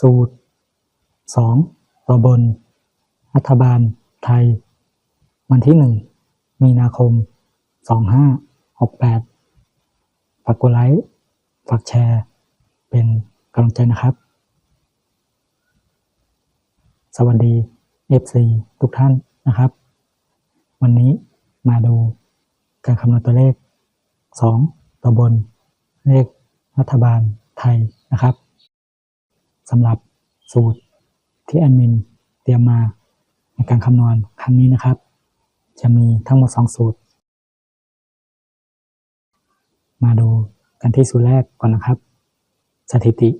สูตรสองตัวบน รัฐบาล ไทย วันที่หนึ่งมีนาคมสองห้าหกแปดฝากกดไลค์ ฝากแชร์ เป็นกำลังใจนะครับ สวัสดี FC ทุกท่านนะครับ วันนี้มาดูการคำนวณตัวเลข 2ตัวบนเลขรัฐบาลไทยนะครับ สำหรับสูตรที่แอดมินเตรียมมาในการคำนวณครั้งนี้นะครับ จะมีทั้งหมด 2 สูตร มาดูกันที่สูตรแรกก่อนนะครับ สถิติ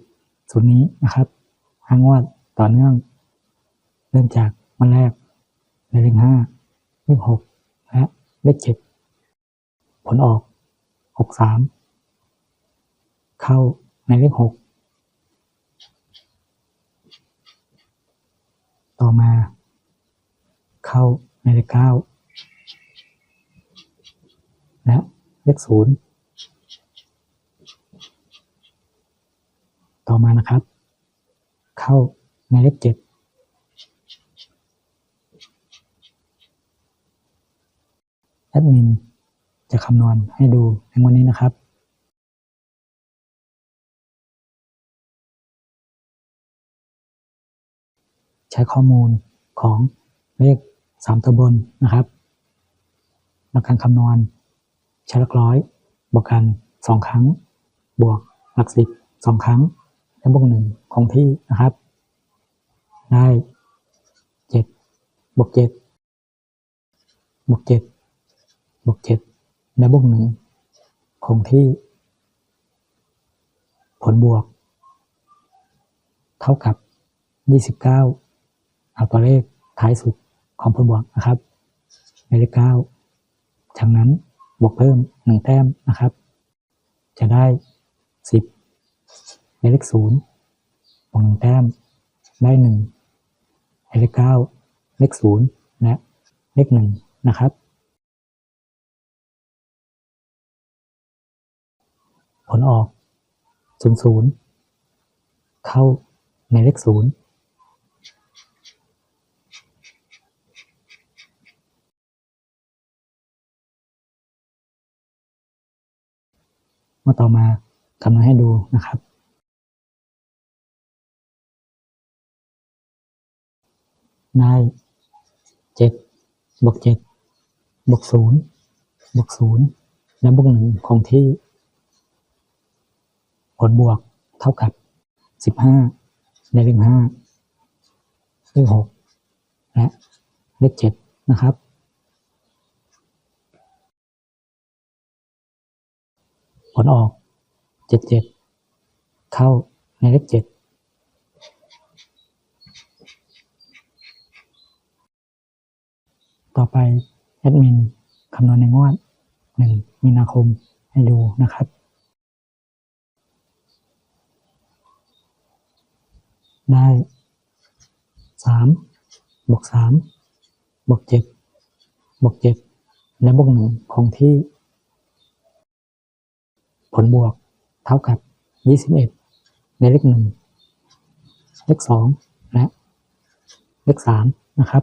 สูตรนี้นะครับห้างวดต่อเนื่อง เริ่มจากวันแรกในเลขห้าเลขหกและเลขเจ็ดผลออกหกสามเข้าในเลขหก ต่อมา เข้าในเลขเก้าและเลขศูนย์ต่อมานะครับ เข้าในเลขเจ็ดแอดมินจะคำนวณให้ดูในวันนี้นะครับ ใช้ข้อมูลของเลขสามตัวบนนะครับในกการคำนวณใช้หลักร้อยบวกกันสองครั้ง บวกหลักสิบสองครั้ง และบวกหนึ่งคงที่นะครับ ได้เจ็ดบวกเจ็ดบวกเจ็ดบวกเจ็ดและบวกหนึ่งคงที่ ผลบวก เท่ากับยี่สิบ เอาตัวเลขท้ายสุดของผลบวกนะครับในเลขเก้าจากนั้นบวกเพิ่มหนึ่งแต้มนะครับ จะได้สิบในเลขศูนย์บวกหนึ่งแต้มได้หนึ่งในเลขเก้าเลขศูนย์และเลขหนึ่งนะครับ ผลออก0 0เข้าในเลขศูนย์ มาต่อมาคำนวณให้ดูนะครับ ได้เจ็ดบวกเจ็ดบวกศูนย์บวกศูนย์และบวกหนึ่งคงที่ ผลบวกเท่ากับสิบห้าในเลขห้าเลขหกและเลขเจ็ดนะครับ ผลออกเจ็ดเจ็ดเข้าในเลขเจ็ดต่อไปแอดมินคำนวณในงวดหนึ่งมีนาคมให้ดูนะครับได้สามบวกสามบวกเจ็ดบวกเจ็ดและบวกหนึ่งคงที่ ผลบวกเท่ากับยี่สิบเอ็ดในเลขหนึ่งเลขสองและเลขสามนะครับ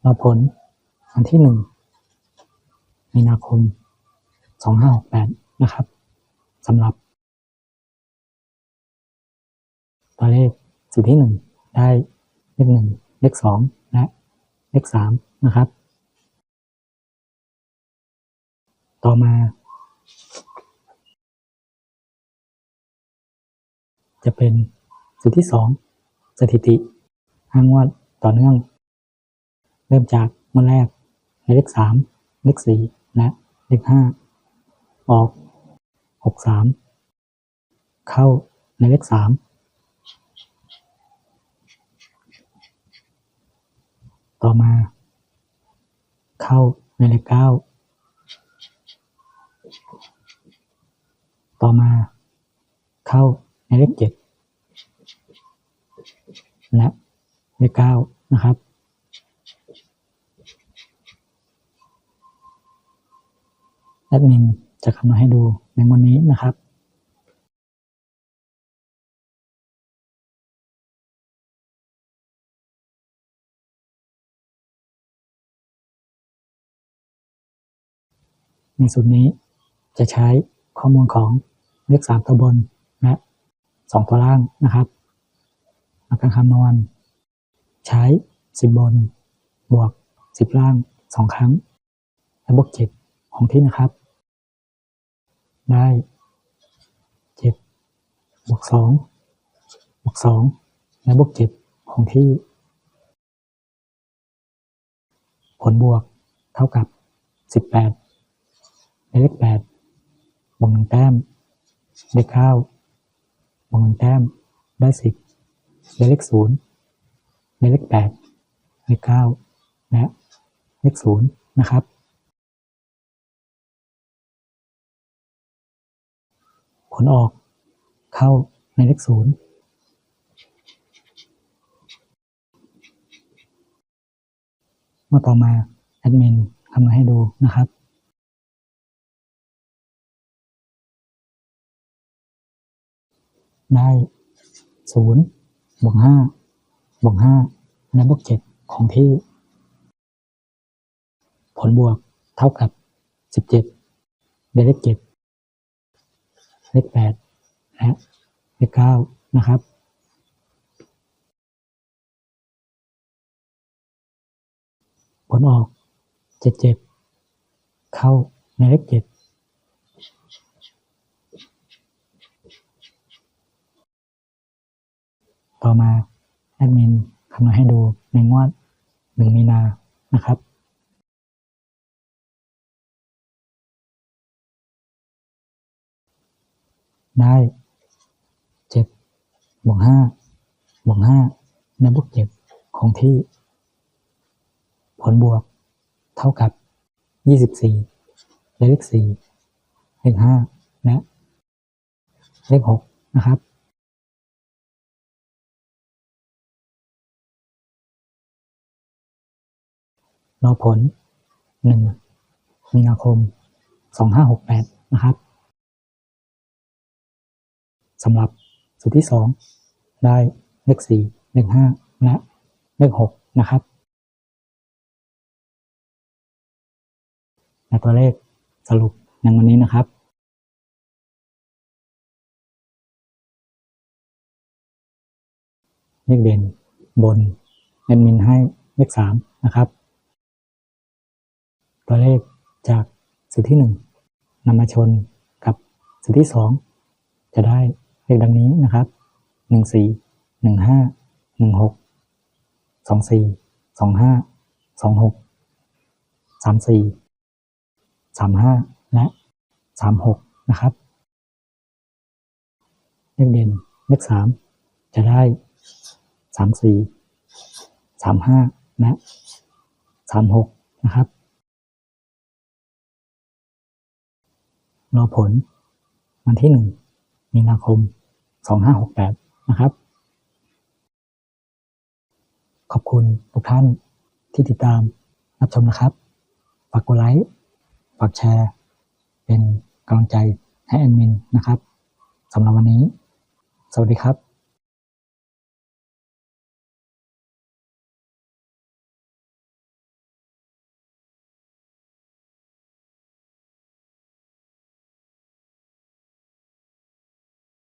เราผลวันที่หนึ่งมีนาคมสองห้าหกแปดนะครับสำหรับ ตัวเลขสูตรที่หนึ่งได้เลขหนึ่งเลขสองและเลขสามนะครับ ต่อมา จะเป็นสูตรที่สองสถิติอ้างว่าต่อเนื่อง เริ่มจากเมื่อแรกในเลขสามเลขสี่และเลขห้าออกหกสามเข้าในเลขสามต่อมา เข้าในเลขเก้า ต่อมาเข้าในเลขเจ็ดและเลขเก้านะครับ แอดมินจะคำนวณให้ดูในวันนี้นะครับในสูตรนี้จะใช้ ข้อมูลของเลขสามตัวบนและสองตัวล่างนะครับในการคำนวณ ใช้สิบบน บวกสิบล่างสองครั้ง และบวกเจ็ดของที่นะครับ ได้เจ็ดบวกสองบวกสองและบวกเจ็ดของที่ ผลบวกเท่ากับสิบแปดได้เลขแปด บวกหนึ่งแต้ม ได้เก้าบวกหนึ่งแต้ม ได้สิบได้เลขศูนย์ได้เลขแปดได้เก้าและเลขศูนย์นะครับ ผลออกเข้าในเลขศูนย์เมื่อต่อมาแอดมินคำนวณให้ดูนะครับ ได้ศูนย์บวกห้าบวกห้าและบวกเจ็ดของที่ ผลบวกเท่ากับสิบเจ็ดได้เลขเจ็ดเลขแปดและเลขเก้านะครับผลออกเจ็ดเจ็ดเข้าในเลขเจ็ด ต่อมาแอดมินคำนวณให้ดูในงวดหนึ่งมีนานะครับได้เจ็ดบวกห้าบวกห้าและบวกเจ็ดของที่ ผลบวก เท่ากับยี่สิบสี่เลขสี่เลขห้าและเลขหกนะครับ รอผลหนึ่งมีนาคมสองห้าหกแปดนะครับสำหรับสูตรที่สองได้เลขสี่เลขห้าและเลขหกนะครับและตัวเลขสรุปในวันนี้นะครับเลขเด่นบนแอดมินให้เลขสามนะครับ ตัวเลขจากสูตรที่หนึ่งนำมาชนกับสูตรที่สองจะได้เลขดังนี้นะครับหนึ่งสี่หนึ่งห้าหนึ่งหกสองสี่สองห้าสองหกสามสี่สามห้าและสามหกนะครับ เลขเด่นเลขสามจะได้สามสี่สามห้าและสามหกนะครับ รอผลวันที่หนึ่งมีนาคมสองห้าหกแปดนะครับ ขอบคุณทุกท่านที่ติดตามรับชมนะครับ ฝากกดไลค์ ฝากแชร์ เป็นกำลังใจให้แอดมินนะครับสำหรับวันนี้ สวัสดีครับ